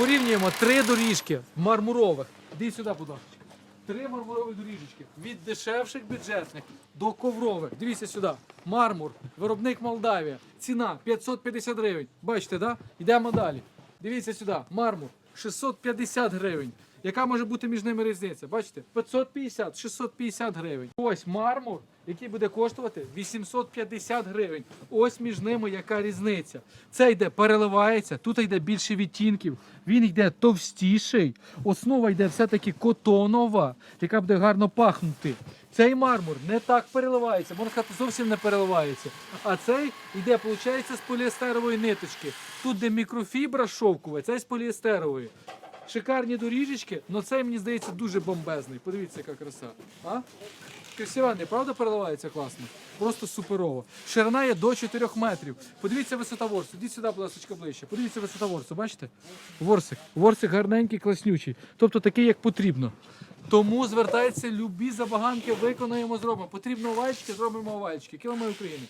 Порівнюємо три доріжки мармурових. Дивіться, сюди, будь ласка. Три мармурові доріжечки. Від дешевших бюджетних до коврових. Дивіться сюди. Мармур, виробник Молдавія. Ціна 550 гривень. Бачите, да? Йдемо далі. Дивіться сюди. Мармур 650 гривень. Яка може бути між ними різниця? Бачите? 550, 650 гривень. Ось мармур, який буде коштувати 850 гривень. Ось між ними яка різниця. Це йде переливається, тут йде більше відтінків, він йде товстіший. Основа йде все-таки котонова, яка буде гарно пахнути. Цей мармур не так переливається, можна сказати, зовсім не переливається. А цей йде, виходить, з поліестерової ниточки. Тут де мікрофібра шовкова, цей з поліестерової. Шикарні доріжечки, але цей, мені здається, дуже бомбезний. Подивіться, яка краса. А? Красива, правда переливається класно? Просто суперово. Ширина є до 4 метрів. Подивіться висота ворсу. Ідіть сюди, будь ласка, ближче. Подивіться висота ворсу, бачите? Ворсик. Ворсик гарненький, класнючий. Тобто такий, як потрібно. Тому звертайтеся, любі забаганки виконаємо, зробимо. Потрібно овальчики, зробимо овальчики. Кілометр України.